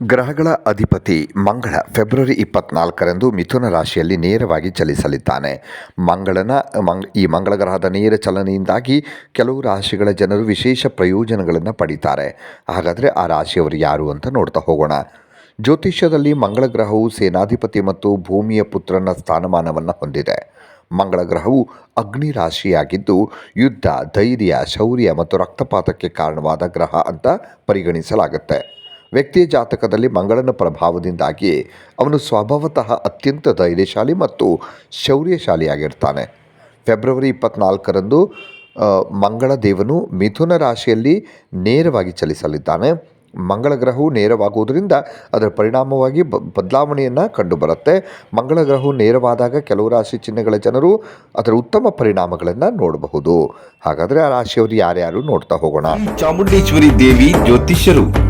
ಗ್ರಹಗಳ ಅಧಿಪತಿ ಮಂಗಳ ಫೆಬ್ರವರಿ ಇಪ್ಪತ್ನಾಲ್ಕರಂದು ಮಿಥುನ ರಾಶಿಯಲ್ಲಿ ನೇರವಾಗಿ ಚಲಿಸಲಿದ್ದಾನೆ. ಮಂಗಳನ, ಮಂಗ್, ಈ ಮಂಗಳ ಗ್ರಹದ ನೇರ ಚಲನೆಯಿಂದಾಗಿ ಕೆಲವು ರಾಶಿಗಳ ಜನರು ವಿಶೇಷ ಪ್ರಯೋಜನಗಳನ್ನು ಪಡೀತಾರೆ. ಹಾಗಾದರೆ ಆ ರಾಶಿಯವರು ಯಾರು ಅಂತ ನೋಡ್ತಾ ಹೋಗೋಣ. ಜ್ಯೋತಿಷ್ಯದಲ್ಲಿ ಮಂಗಳ ಗ್ರಹವು ಸೇನಾಧಿಪತಿ ಮತ್ತು ಭೂಮಿಯ ಪುತ್ರನ ಸ್ಥಾನಮಾನವನ್ನು ಹೊಂದಿದೆ. ಮಂಗಳ ಗ್ರಹವು ಅಗ್ನಿ ರಾಶಿಯಾಗಿದ್ದು, ಯುದ್ಧ, ಧೈರ್ಯ, ಶೌರ್ಯ ಮತ್ತು ರಕ್ತಪಾತಕ್ಕೆ ಕಾರಣವಾದ ಗ್ರಹ ಅಂತ ಪರಿಗಣಿಸಲಾಗುತ್ತೆ. ವ್ಯಕ್ತಿಯ ಜಾತಕದಲ್ಲಿ ಮಂಗಳನ ಪ್ರಭಾವದಿಂದಾಗಿ ಅವನು ಸ್ವಭಾವತಃ ಅತ್ಯಂತ ಧೈರ್ಯಶಾಲಿ ಮತ್ತು ಶೌರ್ಯಶಾಲಿಯಾಗಿರ್ತಾನೆ. ಫೆಬ್ರವರಿ ಇಪ್ಪತ್ನಾಲ್ಕರಂದು ಮಂಗಳ ದೇವನು ಮಿಥುನ ರಾಶಿಯಲ್ಲಿ ನೇರವಾಗಿ ಚಲಿಸಲಿದ್ದಾನೆ. ಮಂಗಳ ಗ್ರಹವು ನೇರವಾಗುವುದರಿಂದ ಅದರ ಪರಿಣಾಮವಾಗಿ ಬ, ಬದಲಾವಣೆಯನ್ನು ಕಂಡುಬರುತ್ತೆ. ಮಂಗಳ ಗ್ರಹವು ನೇರವಾದಾಗ ಕೆಲವು ರಾಶಿ ಚಿಹ್ನೆಗಳ ಜನರು ಅದರ ಉತ್ತಮ ಪರಿಣಾಮಗಳನ್ನು ನೋಡಬಹುದು. ಹಾಗಾದರೆ ಆ ರಾಶಿಯವರು ಯಾರ್ಯಾರು ನೋಡ್ತಾ ಹೋಗೋಣ. ಚಾಮುಂಡೇಶ್ವರಿ ದೇವಿ ಜ್ಯೋತಿಷ್ಯರು.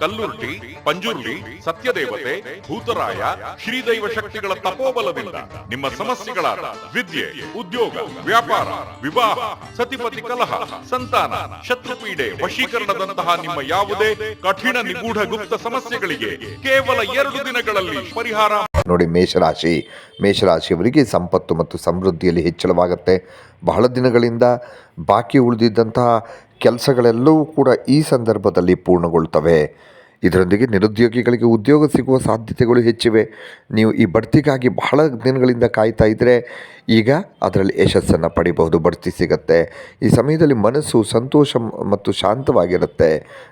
ಕಲ್ಲುರ್ಟಿ ಪಂಜುರ್ಲಿ ಸತ್ಯದೇವತೆ, ಭೂತರಾಯ, ಶ್ರೀದೈವ ಶಕ್ತಿಗಳ ತಪೋಬಲದಿಂದ ನಿಮ್ಮ ಸಮಸ್ಯೆಗಳಾದ ವಿದ್ಯೆ, ಉದ್ಯೋಗ, ವ್ಯಾಪಾರ, ವಿವಾಹ, ಸತಿಪತಿ ಕಲಹ, ಸಂತಾನ, ಶತ್ರುಪೀಡೆ ವಶೀಕರಣದಂತಹ ನಿಮ್ಮ ಯಾವುದೇ ಕಠಿಣ ನಿಗೂಢ ಗುಪ್ತ ಸಮಸ್ಯೆಗಳಿಗೆ ಕೇವಲ ಎರಡು ದಿನಗಳಲ್ಲಿ ಪರಿಹಾರ. ನೋಡಿ, ಮೇಷರಾಶಿ, ಮೇಷರಾಶಿಯವರಿಗೆ ಸಂಪತ್ತು ಮತ್ತು ಸಮೃದ್ಧಿಯಲ್ಲಿ ಹೆಚ್ಚಳವಾಗುತ್ತೆ. ಬಹಳ ದಿನಗಳಿಂದ ಬಾಕಿ ಉಳಿದಿದ್ದಂತಹ ಕೆಲಸಗಳೆಲ್ಲವೂ ಕೂಡ ಈ ಸಂದರ್ಭದಲ್ಲಿ ಪೂರ್ಣಗೊಳ್ತವೆ. ಇದರೊಂದಿಗೆ ನಿರುದ್ಯೋಗಿಗಳಿಗೆ ಉದ್ಯೋಗ ಸಿಗುವ ಸಾಧ್ಯತೆಗಳು ಹೆಚ್ಚಿವೆ. ನೀವು ಈ ಬಡ್ತಿಗಾಗಿ ಬಹಳ ದಿನಗಳಿಂದ ಕಾಯ್ತಾ ಇದ್ದರೆ ಈಗ ಅದರಲ್ಲಿ ಯಶಸ್ಸನ್ನು ಪಡಿಬಹುದು. ಬಡ್ತಿ ಸಿಗತ್ತೆ. ಈ ಸಮಯದಲ್ಲಿ ಮನಸ್ಸು ಸಂತೋಷ ಮತ್ತು ಶಾಂತವಾಗಿರುತ್ತೆ.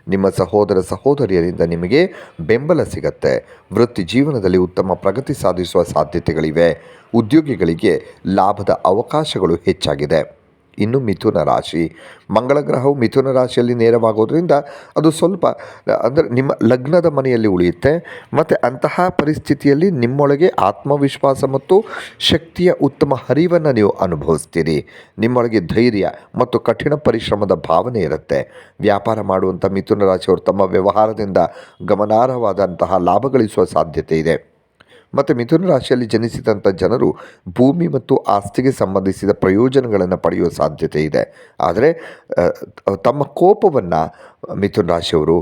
ನಿಮ್ಮ ಸಹೋದರ ಸಹೋದರಿಯರಿಂದ ನಿಮಗೆ ಬೆಂಬಲ ಸಿಗತ್ತೆ. ವೃತ್ತಿ ಜೀವನದಲ್ಲಿ ಉತ್ತಮ ಪ್ರಗತಿ ಸಾಧಿಸುವ ಸಾಧ್ಯತೆಗಳಿವೆ. ಉದ್ಯೋಗಿಗಳಿಗೆ ಲಾಭದ ಅವಕಾಶಗಳು ಹೆಚ್ಚಾಗಿದೆ. ಇನ್ನು ಮಿಥುನ ರಾಶಿ. ಮಂಗಳ ಗ್ರಹವು ಮಿಥುನ ರಾಶಿಯಲ್ಲಿ ನೇರವಾಗೋದ್ರಿಂದ ಅದು ಸ್ವಲ್ಪ, ಅಂದರೆ ನಿಮ್ಮ ಲಗ್ನದ ಮನೆಯಲ್ಲಿ ಉಳಿಯುತ್ತೆ. ಮತ್ತು ಅಂತಹ ಪರಿಸ್ಥಿತಿಯಲ್ಲಿ ನಿಮ್ಮೊಳಗೆ ಆತ್ಮವಿಶ್ವಾಸ ಮತ್ತು ಶಕ್ತಿಯ ಉತ್ತಮ ಹರಿವನ್ನು ನೀವು ಅನುಭವಿಸ್ತೀರಿ. ನಿಮ್ಮೊಳಗೆ ಧೈರ್ಯ ಮತ್ತು ಕಠಿಣ ಪರಿಶ್ರಮದ ಭಾವನೆ ಇರುತ್ತೆ. ವ್ಯಾಪಾರ ಮಾಡುವಂಥ ಮಿಥುನ ರಾಶಿಯವರು ತಮ್ಮ ವ್ಯವಹಾರದಿಂದ ಗಮನಾರ್ಹವಾದಂತಹ ಲಾಭ ಗಳಿಸುವ ಸಾಧ್ಯತೆ ಇದೆ. ಮತ್ತು ಮಿಥುನ ರಾಶಿಯಲ್ಲಿ ಜನಿಸಿದಂಥ ಜನರು ಭೂಮಿ ಮತ್ತು ಆಸ್ತಿಗೆ ಸಂಬಂಧಿಸಿದ ಪ್ರಯೋಜನಗಳನ್ನು ಪಡೆಯುವ ಸಾಧ್ಯತೆ ಇದೆ. ಆದರೆ ತಮ್ಮ ಕೋಪವನ್ನು ಮಿಥುನ ರಾಶಿಯವರು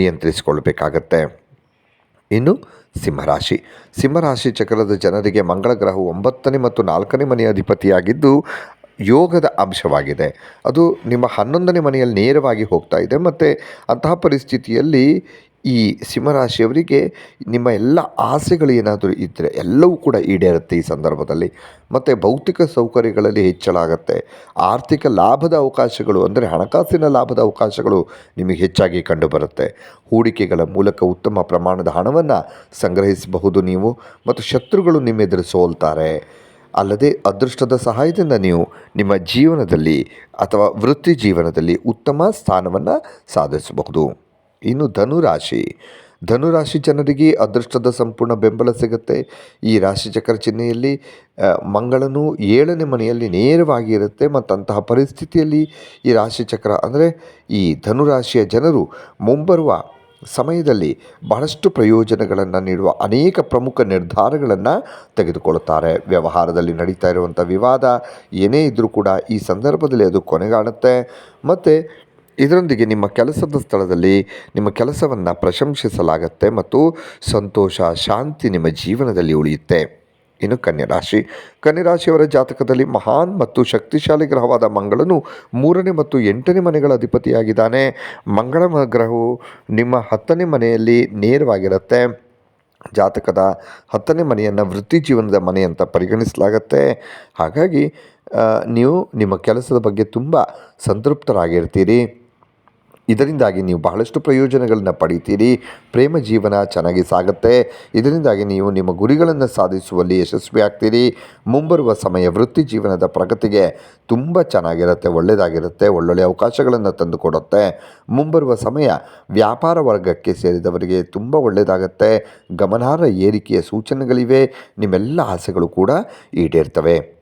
ನಿಯಂತ್ರಿಸಿಕೊಳ್ಳಬೇಕಾಗತ್ತೆ. ಇನ್ನು ಸಿಂಹರಾಶಿ. ಸಿಂಹರಾಶಿ ಚಕ್ರದ ಜನರಿಗೆ ಮಂಗಳ ಗ್ರಹವು ಒಂಬತ್ತನೇ ಮತ್ತು ನಾಲ್ಕನೇ ಮನೆಯ ಅಧಿಪತಿಯಾಗಿದ್ದು, ಯೋಗದ ಅಂಶವಾಗಿದೆ. ಅದು ನಿಮ್ಮ ಹನ್ನೊಂದನೇ ಮನೆಯಲ್ಲಿ ನೇರವಾಗಿ ಹೋಗ್ತಾ ಇದೆ. ಮತ್ತು ಅಂತಹ ಪರಿಸ್ಥಿತಿಯಲ್ಲಿ ಈ ಸಿಂಹರಾಶಿಯವರಿಗೆ ನಿಮ್ಮ ಎಲ್ಲ ಆಸೆಗಳು ಏನಾದರೂ ಇದ್ದರೆ ಎಲ್ಲವೂ ಕೂಡ ಈಡೇರುತ್ತೆ ಈ ಸಂದರ್ಭದಲ್ಲಿ. ಮತ್ತು ಭೌತಿಕ ಸೌಕರ್ಯಗಳಲ್ಲಿ ಹೆಚ್ಚಳ ಆಗುತ್ತೆ. ಆರ್ಥಿಕ ಲಾಭದ ಅವಕಾಶಗಳು ಅಂದರೆ ಹಣಕಾಸಿನ ಲಾಭದ ಅವಕಾಶಗಳು ನಿಮಗೆ ಹೆಚ್ಚಾಗಿ ಕಂಡುಬರುತ್ತೆ. ಹೂಡಿಕೆಗಳ ಮೂಲಕ ಉತ್ತಮ ಪ್ರಮಾಣದ ಹಣವನ್ನು ಸಂಗ್ರಹಿಸಬಹುದು ನೀವು ಮತ್ತು ಶತ್ರುಗಳು ನಿಮ್ಮ ಎದುರು ಸೋಲ್ತಾರೆ. ಅಲ್ಲದೆ ಅದೃಷ್ಟದ ಸಹಾಯದಿಂದ ನೀವು ನಿಮ್ಮ ಜೀವನದಲ್ಲಿ ಅಥವಾ ವೃತ್ತಿ ಜೀವನದಲ್ಲಿ ಉತ್ತಮ ಸ್ಥಾನವನ್ನು ಸಾಧಿಸಬಹುದು. ಇನ್ನು ಧನುರಾಶಿ. ಧನುರಾಶಿ ಜನರಿಗೆ ಅದೃಷ್ಟದ ಸಂಪೂರ್ಣ ಬೆಂಬಲ ಸಿಗುತ್ತೆ. ಈ ರಾಶಿ ಚಕ್ರ ಚಿಹ್ನೆಯಲ್ಲಿ ಮಂಗಳನು ಏಳನೇ ಮನೆಯಲ್ಲಿ ನೇರವಾಗಿ ಇರುತ್ತೆ. ಮತ್ತು ಅಂತಹ ಪರಿಸ್ಥಿತಿಯಲ್ಲಿ ಈ ರಾಶಿ ಚಕ್ರ, ಅಂದರೆ ಈ ಧನುರಾಶಿಯ ಜನರು ಮುಂಬರುವ ಸಮಯದಲ್ಲಿ ಬಹಳಷ್ಟು ಪ್ರಯೋಜನಗಳನ್ನು ನೀಡುವ ಅನೇಕ ಪ್ರಮುಖ ನಿರ್ಧಾರಗಳನ್ನು ತೆಗೆದುಕೊಳ್ಳುತ್ತಾರೆ. ವ್ಯವಹಾರದಲ್ಲಿ ನಡೀತಾ ಇರುವಂಥ ವಿವಾದ ಏನೇ ಇದ್ದರೂ ಕೂಡ ಈ ಸಂದರ್ಭದಲ್ಲಿ ಅದು ಕೊನೆಗಾಣುತ್ತೆ. ಮತ್ತು ಇದರೊಂದಿಗೆ ನಿಮ್ಮ ಕೆಲಸದ ಸ್ಥಳದಲ್ಲಿ ನಿಮ್ಮ ಕೆಲಸವನ್ನು ಪ್ರಶಂಸಿಸಲಾಗತ್ತೆ ಮತ್ತು ಸಂತೋಷ, ಶಾಂತಿ ನಿಮ್ಮ ಜೀವನದಲ್ಲಿ ಉಳಿಯುತ್ತೆ. ಇನ್ನು ಕನ್ಯರಾಶಿ ಕನ್ಯರಾಶಿಯವರ ಜಾತಕದಲ್ಲಿ ಮಹಾನ್ ಮತ್ತು ಶಕ್ತಿಶಾಲಿ ಗ್ರಹವಾದ ಮಂಗಳನು ಮೂರನೇ ಮತ್ತು ಎಂಟನೇ ಮನೆಗಳ ಅಧಿಪತಿಯಾಗಿದ್ದಾನೆ. ಮಂಗಳ ಗ್ರಹವು ನಿಮ್ಮ ಹತ್ತನೇ ಮನೆಯಲ್ಲಿ ನೇರವಾಗಿರುತ್ತೆ. ಜಾತಕದ ಹತ್ತನೇ ಮನೆಯನ್ನು ವೃತ್ತಿ ಜೀವನದ ಮನೆ ಅಂತ ಪರಿಗಣಿಸಲಾಗತ್ತೆ. ಹಾಗಾಗಿ ನೀವು ನಿಮ್ಮ ಕೆಲಸದ ಬಗ್ಗೆ ತುಂಬ ಸಂತೃಪ್ತರಾಗಿರ್ತೀರಿ. ಇದರಿಂದಾಗಿ ನೀವು ಬಹಳಷ್ಟು ಪ್ರಯೋಜನಗಳನ್ನು ಪಡಿತೀರಿ. ಪ್ರೇಮ ಜೀವನ ಚೆನ್ನಾಗಿ ಸಾಗುತ್ತೆ. ಇದರಿಂದಾಗಿ ನೀವು ನಿಮ್ಮ ಗುರಿಗಳನ್ನು ಸಾಧಿಸುವಲ್ಲಿ ಯಶಸ್ವಿ ಆಗ್ತೀರಿ. ಮುಂಬರುವ ಸಮಯ ವೃತ್ತಿ ಜೀವನದ ಪ್ರಗತಿಗೆ ತುಂಬ ಚೆನ್ನಾಗಿರುತ್ತೆ ಒಳ್ಳೆಯದಾಗಿರುತ್ತೆ ಒಳ್ಳೊಳ್ಳೆಯ ಅವಕಾಶಗಳನ್ನು ತಂದುಕೊಡುತ್ತೆ ಮುಂಬರುವ ಸಮಯ ವ್ಯಾಪಾರ ವರ್ಗಕ್ಕೆ ಸೇರಿದವರಿಗೆ ತುಂಬ ಒಳ್ಳೆಯದಾಗುತ್ತೆ ಗಮನಾರ್ಹ ಏರಿಕೆಯ ಸೂಚನೆಗಳಿವೆ. ನಿಮ್ಮೆಲ್ಲ ಆಸೆಗಳು ಕೂಡ ಈಡೇರ್ತವೆ.